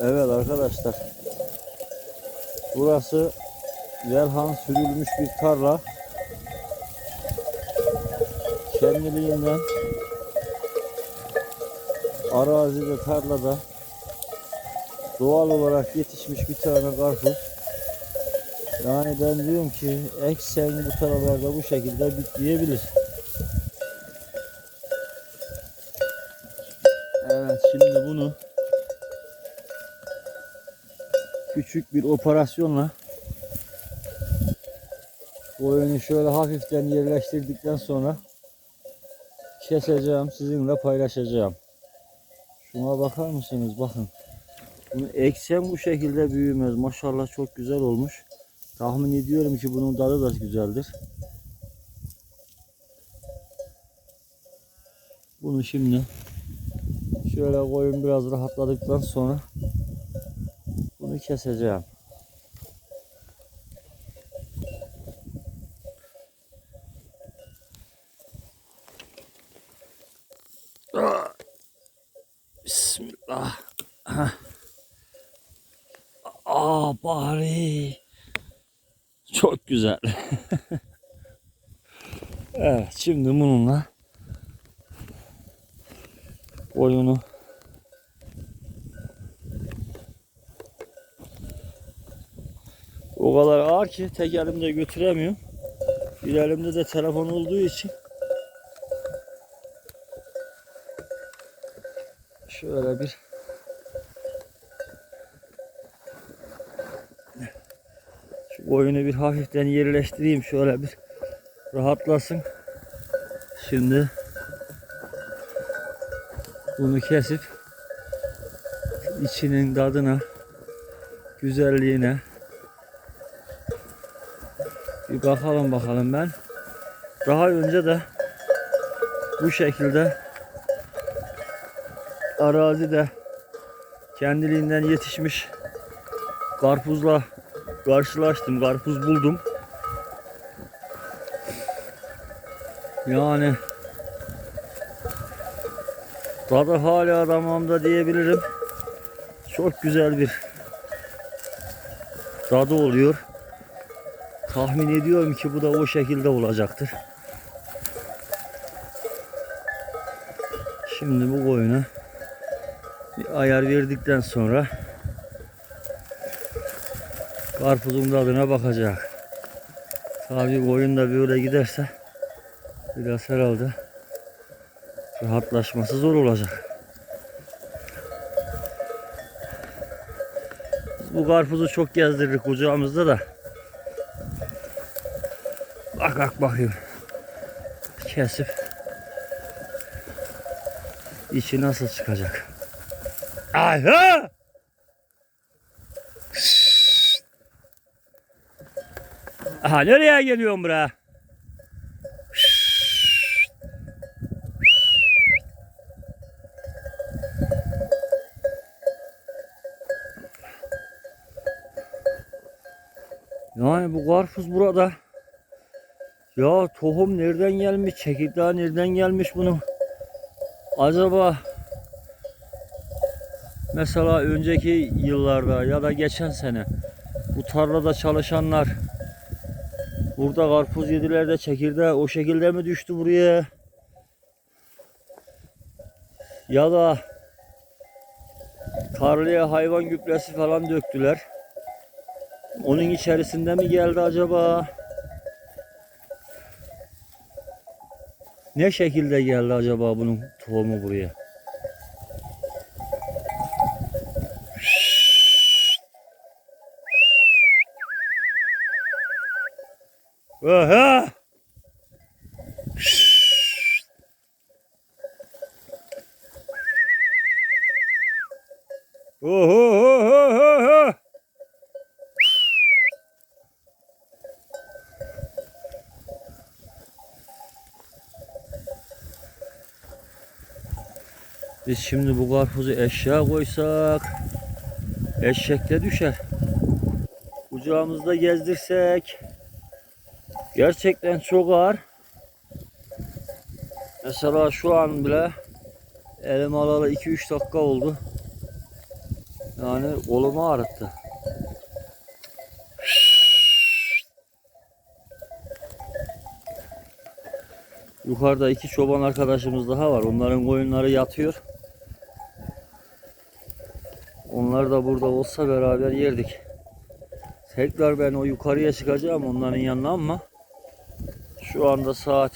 Evet arkadaşlar. Burası Velhan sürülmüş bir tarla. Kendiliğinden arazide tarlada doğal olarak yetişmiş bir tane karpuz. Yani ben diyorum ki eksen bu tarlalarda bu şekilde bitleyebilir. Küçük bir operasyonla oyunu şöyle hafiften yerleştirdikten sonra keseceğim sizinle paylaşacağım. Şuna bakar mısınız bakın. Bunu eksen bu şekilde büyümez. Maşallah çok güzel olmuş. Tahmin ediyorum ki bunun tadı da güzeldir. Bunu şimdi şöyle koyun biraz rahatladıktan sonra bunu keseceğim. Ah! Bismillah. Aa bari. Çok güzel. evet şimdi bununla oyunu o kadar ağır ki tek elimde götüremiyorum. Bir elimde de telefon olduğu için şöyle bir şu oyunu bir hafiften yerleştireyim şöyle bir rahatlasın. Şimdi bunu kesip içinin tadına güzelliğine bir bakalım bakalım ben. Daha önce de bu şekilde arazide kendiliğinden yetişmiş karpuzla karşılaştım. Karpuz buldum. Yani tadı hala damağımda diyebilirim. Çok güzel bir tadı oluyor. Tahmin ediyorum ki bu da o şekilde olacaktır. Şimdi bu koyuna bir ayar verdikten sonra karpuzun tadına bakacak. Tabii koyun da böyle giderse biraz herhalde rahatlaşması zor olacak. Bu karpuzu çok gezdirdik kucağımızda da. Bak bakayım. Kesip içi nasıl çıkacak? Ay ha! Aha nereye geliyorsun bre? Yani bu karpuz burada. Ya tohum nereden gelmiş? Çekirdeği nereden gelmiş bunu? Acaba mesela önceki yıllarda ya da geçen sene bu tarlada çalışanlar burada karpuz yediler de çekirdeği o şekilde mi düştü buraya? Ya da tarlaya hayvan gübresi falan döktüler. Onun içerisinde mi geldi acaba? Ne şekilde geldi acaba bunun tohumu buraya? Aha! Biz şimdi bu karpuzu eşya koysak eşekte düşer. Kucağımızda gezdirsek gerçekten çok ağır. Mesela şu an bile Elim alalı 2-3 dakika oldu. Yani kolumu ağrıttı. Yukarıda iki çoban arkadaşımız daha var. Onların koyunları yatıyor. Onlar da burada olsa beraber yerdik. Tekrar ben o yukarıya çıkacağım onların yanına ama şu anda saat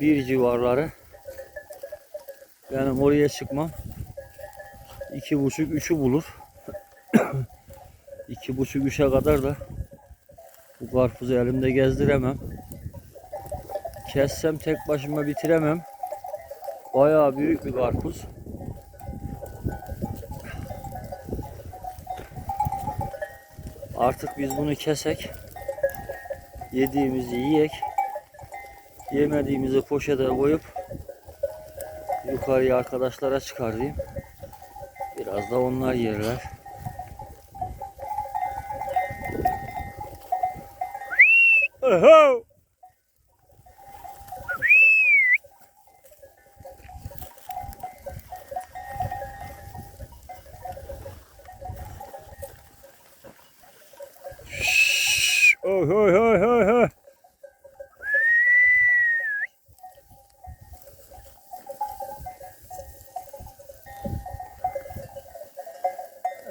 bir civarları. Benim oraya çıkmam iki buçuk üçü bulur. iki buçuk üçe kadar da bu karpuzu elimde gezdiremem. Kessem tek başıma bitiremem. Bayağı büyük bir karpuz. Artık biz bunu kesek. Yediğimizi yiyek. Yemediğimizi poşete koyup yukarıya arkadaşlara çıkarayım. Biraz da onlar yerler. Oho!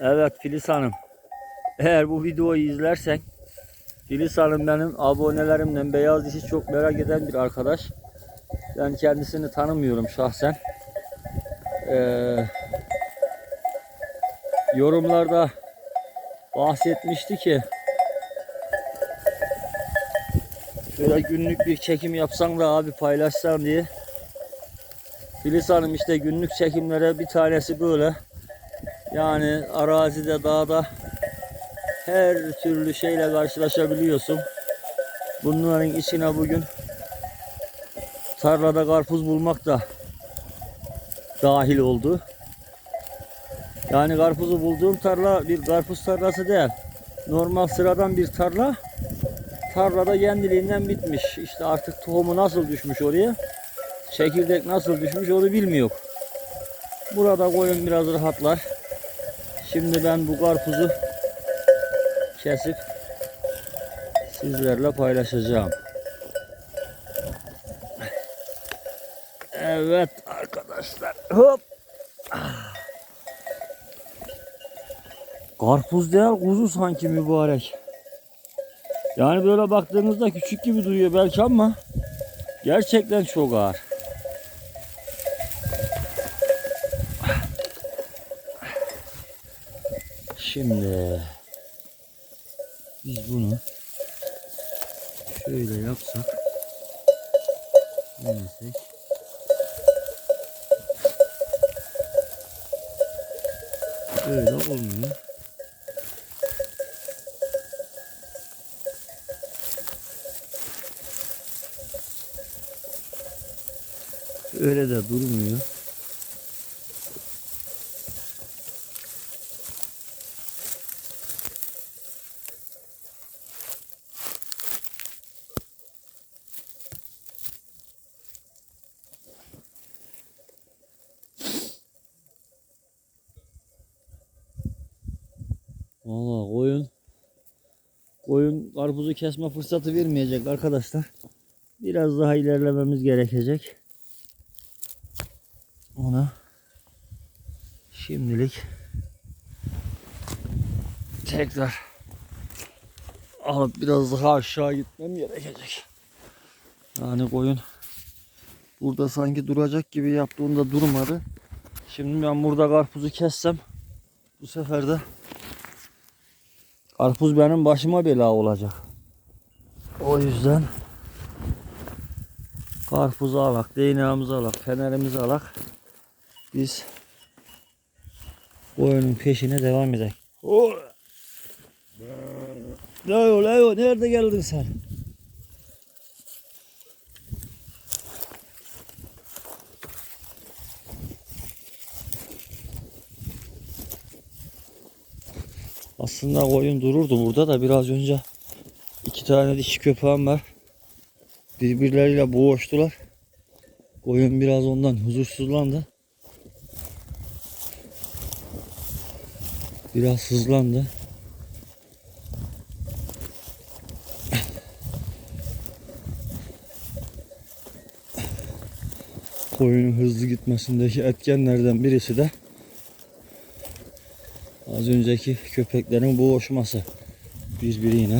Evet Filiz Hanım. Eğer bu videoyu izlersen Filiz Hanım benim abonelerimden beyaz dişi çok merak eden bir arkadaş. Ben kendisini tanımıyorum şahsen. Ee, yorumlarda bahsetmişti ki şöyle günlük bir çekim yapsan da abi paylaşsan diye. Filiz Hanım işte günlük çekimlere bir tanesi böyle. Yani arazide, dağda her türlü şeyle karşılaşabiliyorsun. Bunların içine bugün tarlada karpuz bulmak da dahil oldu. Yani karpuzu bulduğum tarla bir karpuz tarlası değil. Normal sıradan bir tarla. Tarlada kendiliğinden bitmiş. İşte artık tohumu nasıl düşmüş oraya, çekirdek nasıl düşmüş onu bilmiyor. Burada koyun biraz rahatlar. Şimdi ben bu karpuzu kesip sizlerle paylaşacağım. Evet arkadaşlar. Hop. Karpuz değil kuzu sanki mübarek. Yani böyle baktığınızda küçük gibi duruyor belki ama gerçekten çok ağır. Şimdi biz bunu şöyle yapsak yemesek öyle olmuyor. Öyle de durmuyor. Valla koyun koyun karpuzu kesme fırsatı vermeyecek arkadaşlar. Biraz daha ilerlememiz gerekecek. Ona şimdilik tekrar alıp biraz daha aşağı gitmem gerekecek. Yani koyun burada sanki duracak gibi yaptığında durmadı. Şimdi ben burada karpuzu kessem bu sefer de Karpuz benim başıma bela olacak. O yüzden karpuzu alak, değneğimizi alak, fenerimizi alak. Biz oyunun peşine devam edelim. Oh! Leo, Leo nerede geldin sen? Aslında koyun dururdu burada da biraz önce iki tane dişi köpeğim var. Birbirleriyle boğuştular. Koyun biraz ondan huzursuzlandı. Biraz hızlandı. Koyunun hızlı gitmesindeki etkenlerden birisi de az önceki köpeklerin boğuşması birbiriyle.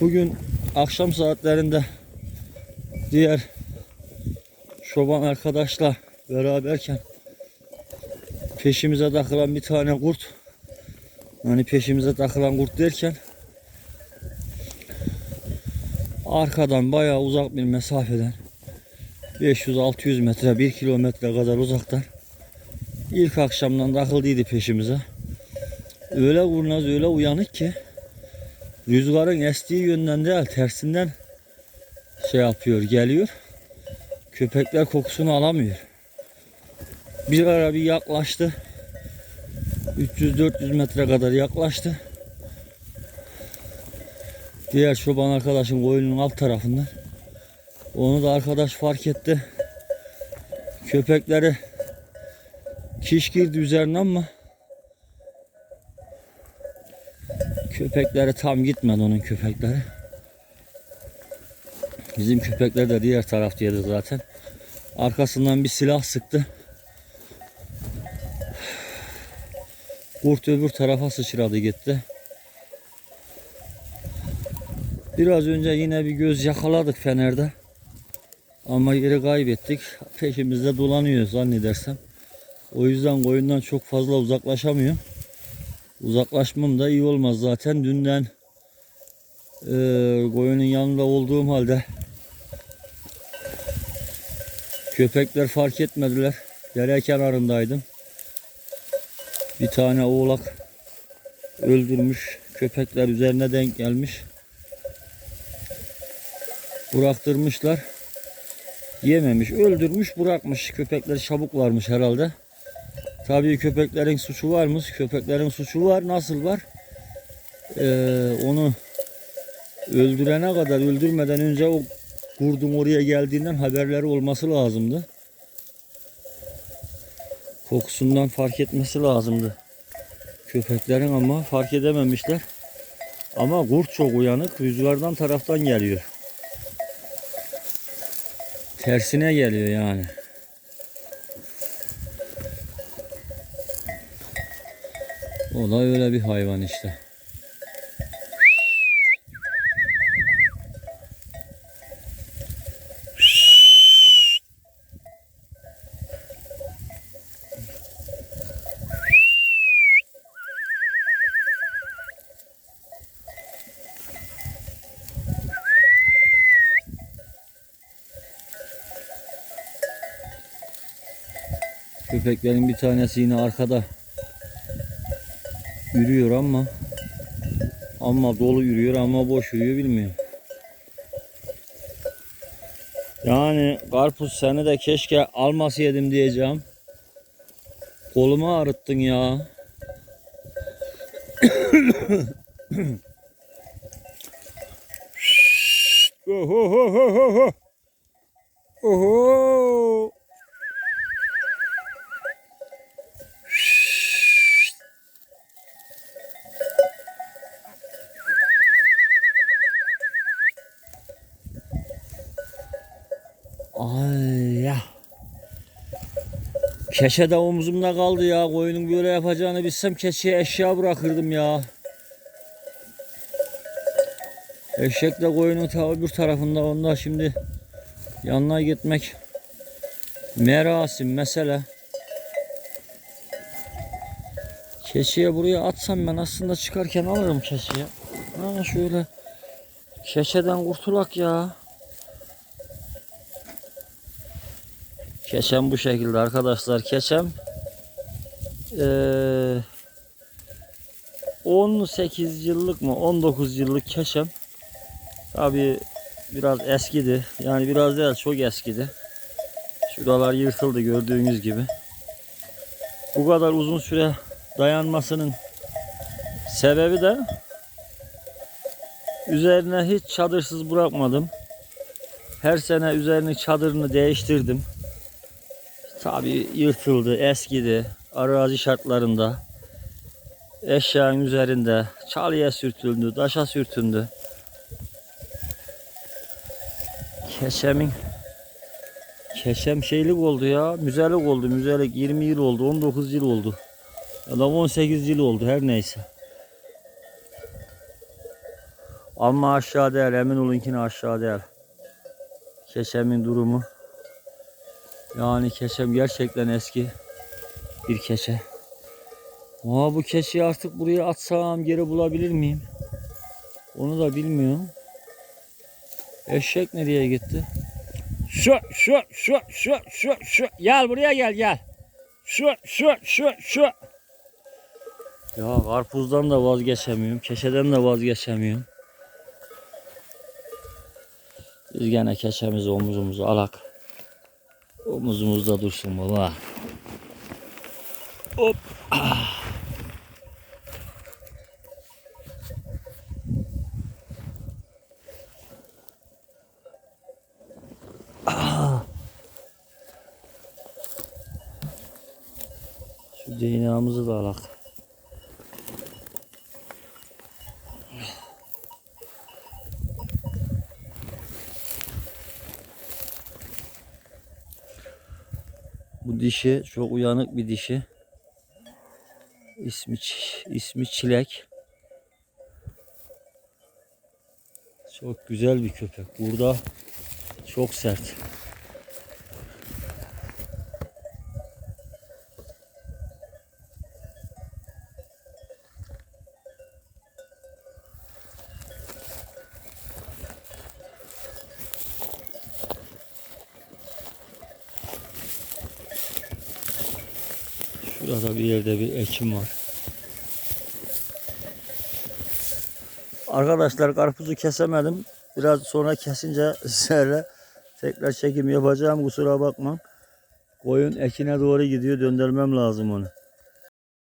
Bugün akşam saatlerinde diğer çoban arkadaşla beraberken peşimize takılan bir tane kurt hani peşimize takılan kurt derken arkadan bayağı uzak bir mesafeden 500-600 metre 1 kilometre kadar uzaktan ilk akşamdan takıldıydı peşimize. Öyle kurnaz öyle uyanık ki rüzgarın estiği yönden değil tersinden şey yapıyor geliyor. Köpekler kokusunu alamıyor. Bir ara bir yaklaştı. 300-400 metre kadar yaklaştı. Diğer çoban arkadaşın koyunun alt tarafından. Onu da arkadaş fark etti. Köpekleri kiş girdi üzerine ama köpekleri tam gitmedi onun köpekleri. Bizim köpekler de diğer taraftaydı zaten. Arkasından bir silah sıktı. Kurt öbür tarafa sıçradı gitti. Biraz önce yine bir göz yakaladık fenerde. Ama yeri kaybettik. Peşimizde dolanıyor zannedersem. O yüzden koyundan çok fazla uzaklaşamıyor. Uzaklaşmam da iyi olmaz zaten. Dünden e, koyunun yanında olduğum halde köpekler fark etmediler. Dere kenarındaydım. Bir tane oğlak öldürmüş. Köpekler üzerine denk gelmiş. Bıraktırmışlar. Yememiş. Öldürmüş bırakmış. Köpekler çabuk varmış herhalde. Tabii köpeklerin suçu var mı? Köpeklerin suçu var. Nasıl var? Ee, onu öldürene kadar öldürmeden önce o kurdun oraya geldiğinden haberleri olması lazımdı. Kokusundan fark etmesi lazımdı. Köpeklerin ama fark edememişler. Ama kurt çok uyanık. Rüzgardan taraftan geliyor. Tersine geliyor yani. O da öyle bir hayvan işte. Köpeklerin bir tanesi yine arkada yürüyor ama ama dolu yürüyor ama boş yürüyor bilmiyorum. Yani karpuz seni de keşke almasaydım diyeceğim. Kolumu ağrıttın ya. Oho ho ho ho ho. Oho. Keçe de omzumda kaldı ya. Koyunun böyle yapacağını bilsem keçeye eşya bırakırdım ya. Eşek de koyunun ta öbür tarafında. Onda şimdi yanına gitmek merasim mesele. Keçiye buraya atsam ben aslında çıkarken alırım keçiye. Ha şöyle keçeden kurtulak ya. Keçem bu şekilde arkadaşlar. Keçem eee 18 yıllık mı 19 yıllık keçem. Tabi biraz eskidi. Yani biraz değil çok eskidi. Şuralar yırtıldı gördüğünüz gibi. Bu kadar uzun süre dayanmasının sebebi de Üzerine hiç çadırsız bırakmadım. Her sene üzerini çadırını değiştirdim. Tabi yırtıldı, eskidi. Arazi şartlarında. Eşyanın üzerinde çalıya sürtüldü, taşa sürtündü. Keşemin Keşem şeylik oldu ya. Müzelik oldu. Müzelik 20 yıl oldu. 19 yıl oldu. Ya da 18 yıl oldu her neyse. Ama aşağı değil. Emin olun ki aşağı değil. Keşemin durumu. Yani keşem gerçekten eski bir keşe. Ama bu keçiyi artık buraya atsam geri bulabilir miyim? Onu da bilmiyorum. Eşek nereye gitti? Şu şu şu şu şu şu gel buraya gel gel. Şu şu şu şu. Ya karpuzdan da vazgeçemiyorum. Keşeden de vazgeçemiyorum. Biz gene keşemizi omuzumuza alak. Omuzumuzda dursun baba. Hop. Şu değneğimizi da alak. Dişi çok uyanık bir dişi. İsmi ismi Çilek. Çok güzel bir köpek. Burada çok sert. Şurada bir yerde bir ekim var. Arkadaşlar karpuzu kesemedim. Biraz sonra kesince sizlere tekrar çekim yapacağım. Kusura bakma. Koyun ekine doğru gidiyor. Döndürmem lazım onu.